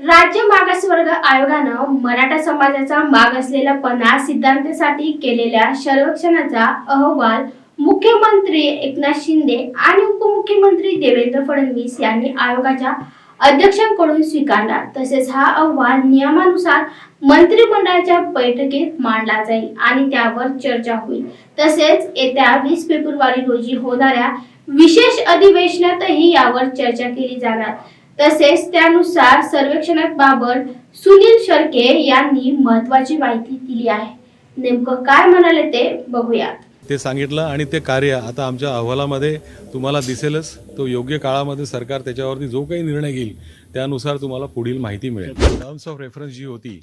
राज्य मागासवर्ग आयोगानं मराठा समाजाचा माग असलेला पणा सिद्धांतासाठी केलेल्या सर्वेक्षणाचा अहवाल मुख्यमंत्री एकनाथ शिंदे आणि उपमुख्यमंत्री देवेंद्र फडणवीस यांनी आयोगाच्या अध्यक्षांकडून स्वीकारला. तसेच हा अहवाल नियमानुसार मंत्रिमंडळाच्या बैठकीत मांडला जाईल आणि त्यावर चर्चा होईल. तसेच येत्या वीस फेब्रुवारी रोजी होणाऱ्या विशेष अधिवेशनातही यावर चर्चा केली जाणार. तसेच त्यानुसार सर्वेक्षणाबाबत सुनील शर्के यांनी महत्वाची माहिती दिली आहे. नेमकं काय म्हणाले ते बघूयात. ते सांगितलं आणि ते कार्य आता आमच्या अहवालामध्ये तुम्हाला दिसेलच. तो योग्य काळामध्ये सरकार त्याच्यावरती जो काही निर्णय घेईल त्यानुसार तुम्हाला पुढील माहिती मिळेल. टर्म्स ऑफ रेफरन्स जी होती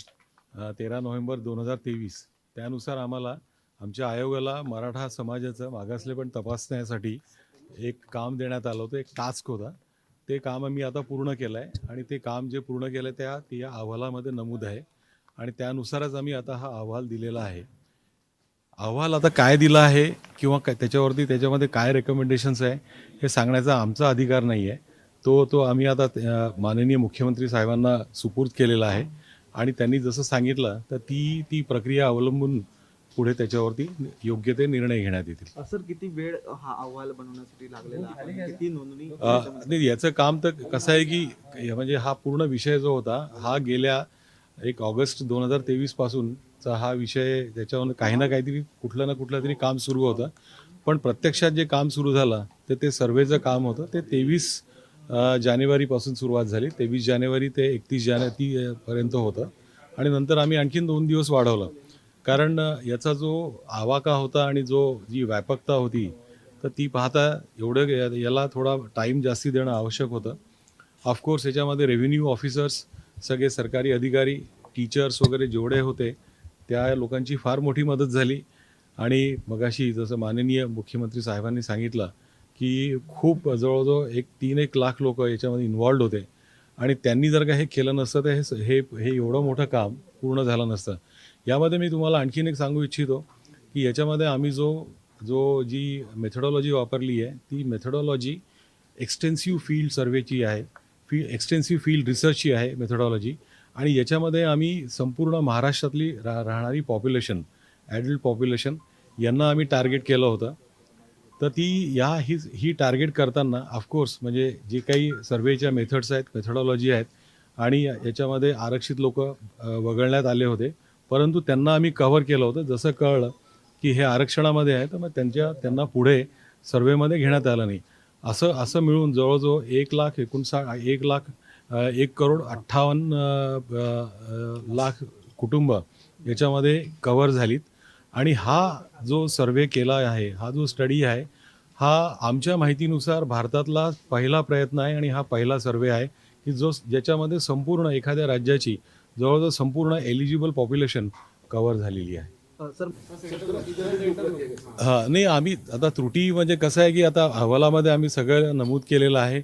तेरा नोव्हेंबर दोन हजार तेवीस त्यानुसार आम्हाला आमच्या आयोगाला मराठा समाजाचं मागासलेपण तपासण्यासाठी एक काम देण्यात आलं होतं एक टास्क होता. ते काम आम्ही आता पूर्ण केलं आहे आणि ते काम जे पूर्ण केलं त्या या अहवालामध्ये नमूद आहे. आणि त्यानुसारच आम्ही आता हा अहवाल दिलेला आहे. अहवाल आता काय दिला आहे किंवा काय त्याच्यावरती त्याच्यामध्ये काय रेकमेंडेशन्स आहे हे सांगण्याचा आमचा अधिकार नाही आहे तो तो आम्ही आता माननीय मुख्यमंत्री साहेबांना सुपूर्द केलेला आहे. आणि त्यांनी जसं सांगितलं तर ती ती प्रक्रिया अवलंबून पुढे त्याच्यावरती योग्य ते निर्णय घेण्यात येतील. सर किती वेळ हा अहवाल बनवण्यासाठी लागलेला आहे? किती नोंदणी नाही याचं काम तर कसं आहे की म्हणजे हा पूर्ण विषय जो होता हा गेल्या एक ऑगस्ट दोन हजार तेवीस पासूनचा हा विषय त्याच्यावर काही ना काहीतरी कुठलं ना कुठलं तरी काम सुरू होतं. पण प्रत्यक्षात जे काम सुरू झालं तर ते सर्वेचं काम होतं. ते तेवीस जानेवारीपासून सुरुवात झाली. तेवीस जानेवारी ते एकतीस जानेवारी ती, अ, पर्यंत होतं. आणि नंतर आम्ही आणखीन दोन दिवस वाढवलं. कारण याचा जो आवाका होता आणि जो जी व्यापकता होती तर ती पाहता एवढं या- याला थोडा टाईम जास्ती देणं आवश्यक होतं. ऑफकोर्स याच्यामध्ये रेव्हेन्यू ऑफिसर्स सगळे सरकारी अधिकारी टीचर्स वगैरे जेवढे होते त्या लोकांची फार मोठी मदत झाली. आणि मगाशी जसं माननीय मुख्यमंत्री साहेबांनी सांगितलं की खूप जवळजवळ एक तीन एक लाख लोक याच्यामध्ये इन्वॉल्ड होते. आणि त्यांनी जर का हे केलं नसतं तर हे हे हे एवढं मोठं काम पूर्ण झालं नसतं. यामध्ये मी तुम्हाला आणखीन एक सांगू इच्छितो की याच्यामध्ये आम्ही जो जो जी मेथडॉलॉजी वापरली आहे ती मेथडॉलॉजी एक्सटेन्सिव्ह फील्ड सर्वेची आहे फी एक्सटेन्सिव्ह फील्ड रिसर्चची आहे मेथडॉलॉजी आणि याच्यामध्ये आम्ही संपूर्ण महाराष्ट्रातली रा राहणारी पॉप्युलेशन ॲडल्ट पॉप्युलेशन यांना आम्ही टार्गेट केलं होतं. तर ती या ही ही टार्गेट करताना ऑफकोर्स म्हणजे जे काही सर्वेच्या मेथड्स आहेत मेथडॉलॉजी आहेत आणि याच्यामध्ये आरक्षित लोक वगळण्यात आले होते. परंतु त्यांना आम्ही कव्हर केलं होतं. जसं कळलं की हे आरक्षणामध्ये आहे तर मग त्यांच्या त्यांना पुढे सर्वेमध्ये घेण्यात आलं नाही. असं असं मिळून जवळजवळ एक लाख एकोणसा एक लाख एक करोड अठ्ठावन्न लाख कुटुंब याच्यामध्ये कव्हर झालीत. आणि हा जो सर्वे केला आहे हा जो स्टडी आहे हा आमच्या माहितीनुसार भारतातला पहिला प्रयत्न आहे आणि हा पहिला सर्वे आहे की जो ज्याच्यामध्ये संपूर्ण एखाद्या राज्याची जवळजवळ संपूर्ण एलिजिबल पॉप्युलेशन कव्हर झालेली आहे. हां नाही आम्ही आता त्रुटी म्हणजे कसं आहे की आता अहवालामध्ये आम्ही सगळं नमूद केलेलं आहे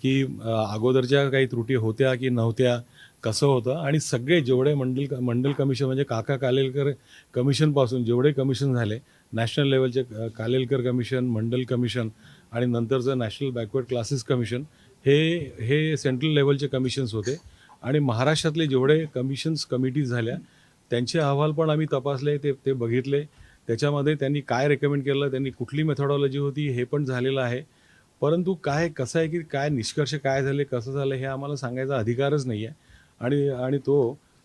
की अगोदरच्या काही त्रुटी होत्या की नव्हत्या कसं होतं आणि सगळे जेवढे मंडल मंडल कमिशन म्हणजे काका कालेलकर कमिशनपासून जेवढे कमिशन झाले नॅशनल लेवलचे कालेलकर कमिशन मंडल कमिशन आणि नंतरचं नॅशनल बॅकवर्ड क्लासेस कमिशन हे हे सेंट्रल लेवलचे कमिशन्स होते. आणि महाराष्ट्रातले जेवढे कमिशन्स कमिटीज झाल्या त्यांचे अहवाल पण आम्ही तपासले ते ते बघितले. त्याच्यामध्ये त्यांनी काय रेकमेंड केलं त्यांनी कुठली मेथॉडॉलॉजी होती हे पण झालेलं आहे. परंतु काय कसं आहे की काय निष्कर्ष काय झाले कसं झालं हे आम्हाला सांगायचा अधिकारच नाही आहे आणि आणि तो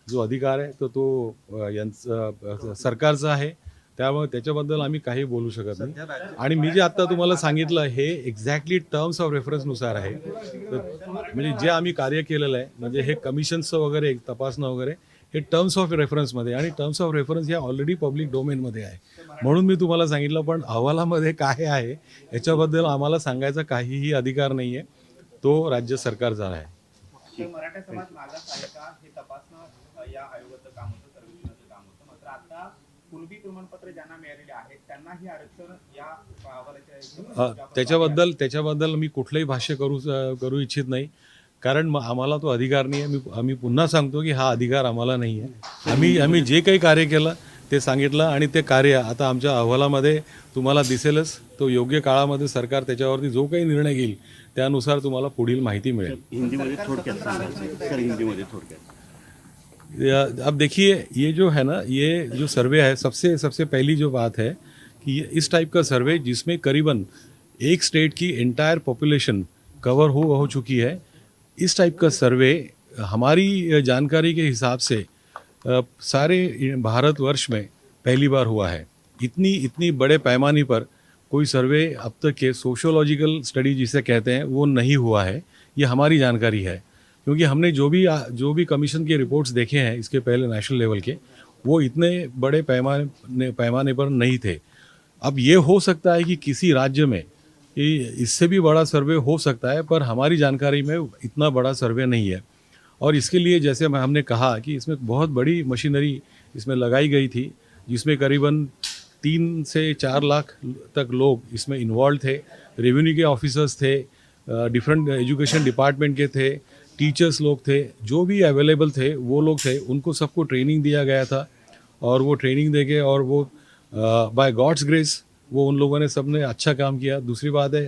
जो अधिकार आहे तो तो यांचं यांचा सरकारचा आहे. त्यामुळे त्याच्याबद्दल आम्ही काही बोलू शकत नाही. आणि मी जे आत्ता तुम्हाला सांगितलं हे एक्झॅक्टली टर्म्स ऑफ रेफरन्सनुसार आहे. तर म्हणजे जे आम्ही कार्य केलेलं आहे म्हणजे हे कमिशन्सचं वगैरे एक तपासणं वगैरे हे टर्म्स ऑफ रेफरन्समध्ये आणि टर्म्स ऑफ रेफरन्स ह्या ऑलरेडी पब्लिक डोमेनमध्ये आहे. म्हणून मी तुम्हाला सांगितलं पण अहवालामध्ये काय आहे याच्याबद्दल आम्हाला सांगायचा काहीही अधिकार नाही आहे तो राज्य सरकारचा आहे. मराठा समाज मागास आहे का? हे तपासणं या आयोगाचं काम होतं सर्वेक्षणाचं काम होतं. मात्र आता कुणबी प्रमाणपत्र ज्यांना मिळालेले आहेत त्यांनाही आरक्षण या त्याच्याबद्दल त्याच्याबद्दल मी कुठलंही भाष्य करू करू इच्छित नाही. कारण म- आम्हाला तो अधिकार नाही आहे मी आम्ही पुन्हा सांगतो की हा अधिकार आम्हाला नाही आहे आम्ही आम्ही जे काही कार्य केलं ते सांगितलं आणि ते कार्य आता आमच्या अहवालामध्ये तुम्हाला दिसेलच. तो योग्य काळामध्ये सरकार त्याच्यावरती जो काही निर्णय घेईल त्यानुसार तुम्हाला पुढील माहिती मिळेल. हिंदीमध्ये थोडक्यात सांगायचं सर हिंदीमध्ये थोडक्यात. अब देखिए, ये जो है ना, ये जो सर्वे है, सबसे सबसे पहली जो बात है कि ये इस टाइप का सर्वे जिसमें करीबन एक स्टेट की एंटायर पॉपुलेशन कवर हो हो चुकी है, इस टाइप का सर्वे हमारी जानकारी के हिसाब से सारे भारतवर्ष में पहली बार हुआ है। इतनी इतनी बड़े पैमाने पर कोई सर्वे अब तक के सोशोलॉजिकल स्टडी जिसे कहते हैं, वो नहीं हुआ है। ये हमारी जानकारी है। क्योंकि हमने जो भी जो भी कमीशन के रिपोर्ट्स देखे हैं, इसके पहले नेशनल लेवल के, वो इतने बड़े पैमाने पैमाने पर नहीं थे। अब ये हो सकता है कि किसी राज्य में इससे भी बड़ा सर्वे हो सकता है, पर हमारी जानकारी में इतना बड़ा सर्वे नहीं है। और इसके लिए जैसे हमने कहा कि इसमें बहुत बड़ी मशीनरी इसमें लगाई गई थी, जिसमें करीबन तीन से चार लाख तक लोग इसमें इन्वॉल्व थे। रेवेन्यू के ऑफिसर्स थे डिफरेंट एजुकेशन डिपार्टमेंट के थे टीचर्स लोग थे, जो भी अवेलेबल थे, वो लोग थे, उनको सबको ट्रेनिंग दिया गया था। और वो ट्रेनिंग दे के और वो बाय गॉड्स ग्रेस वो उन लोगों ने सबने अच्छा काम किया। दूसरी बात है